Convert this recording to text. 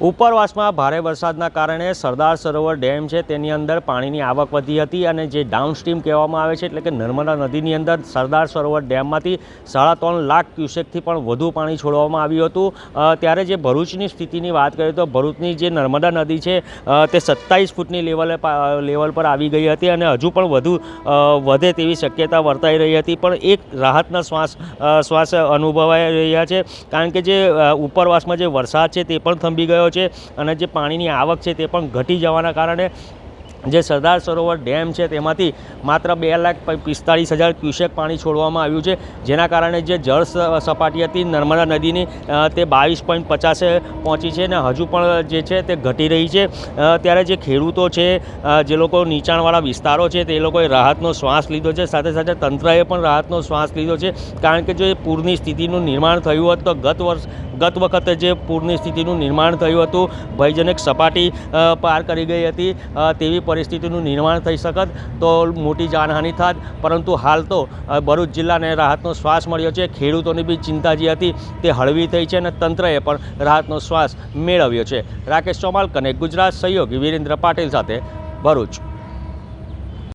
ઉપરવાસમાં ભારે વરસાદના કારણે સરદાર સરોવર ડેમ છે, તેની અંદર પાણીની આવક વધી હતી અને જે ડાઉનસ્ટ્રીમ કહેવામાં આવે છે એટલે કે નર્મદા નદીની અંદર સરદાર સરોવર ડેમમાંથી સાડા ત્રણ લાખ ક્યુસેકથી પણ વધુ પાણી છોડવામાં આવ્યું હતું. ત્યારે જે ભરૂચની સ્થિતિની વાત કરીએ તો ભરૂચની જે નર્મદા નદી છે તે સત્તાવીસ ફૂટની લેવલે લેવલ પર આવી ગઈ હતી અને હજુ પણ વધુ વધે તેવી શક્યતા વર્તાઈ રહી હતી. પણ એક રાહતના શ્વાસ શ્વાસ અનુભવાઈ રહ્યા છે. કારણ કે જે ઉપરવાસમાં જે વરસાદ છે, તે પણ થંભી ગયો છે અને જે પાણીની આવક છે તે પણ ઘટી જવાના કારણે જે સરદાર સરોવર ડેમ છે, તેમાંથી માત્ર બે લાખ પિસ્તાળીસ હજાર ક્યુસેક પાણી છોડવામાં આવ્યું છે, જેના કારણે જે જળ સપાટી હતી નર્મદા નદીની તે બાવીસ પોઈન્ટ પચાસે પહોંચી છે અને હજુ પણ જે છે તે ઘટી રહી છે. ત્યારે જે ખેડૂતો છે જે લોકો નીચાણવાળા વિસ્તારો છે, તે લોકોએ રાહતનો શ્વાસ લીધો છે, સાથે સાથે તંત્રએ પણ રાહતનો શ્વાસ લીધો છે, કારણ કે જો એ પૂરની સ્થિતિનું નિર્માણ થયું હોત તો ગત વર્ષ, ગત વખતે જે પૂરની સ્થિતિનું નિર્માણ થયું હતું, ભયજનક સપાટી પાર કરી ગઈ હતી તેવી પરિસ્થિતિનું નિર્માણ થઈ શકત તો મોટી જાનહાનિ થાત. પરંતુ હાલ તો ભરૂચ જિલ્લાને રાહતનો શ્વાસ મળ્યો છે. ખેડૂતોની બી ચિંતા જે હતી. તે હળવી થઈ છે અને તંત્રએ પણ રાહતનો શ્વાસ મેળવ્યો છે. રાકેશ ચોમાલ, કનેક્ટ ગુજરાત, સહયોગી વિરેન્દ્ર પાટીલ સાથે ભરૂચ.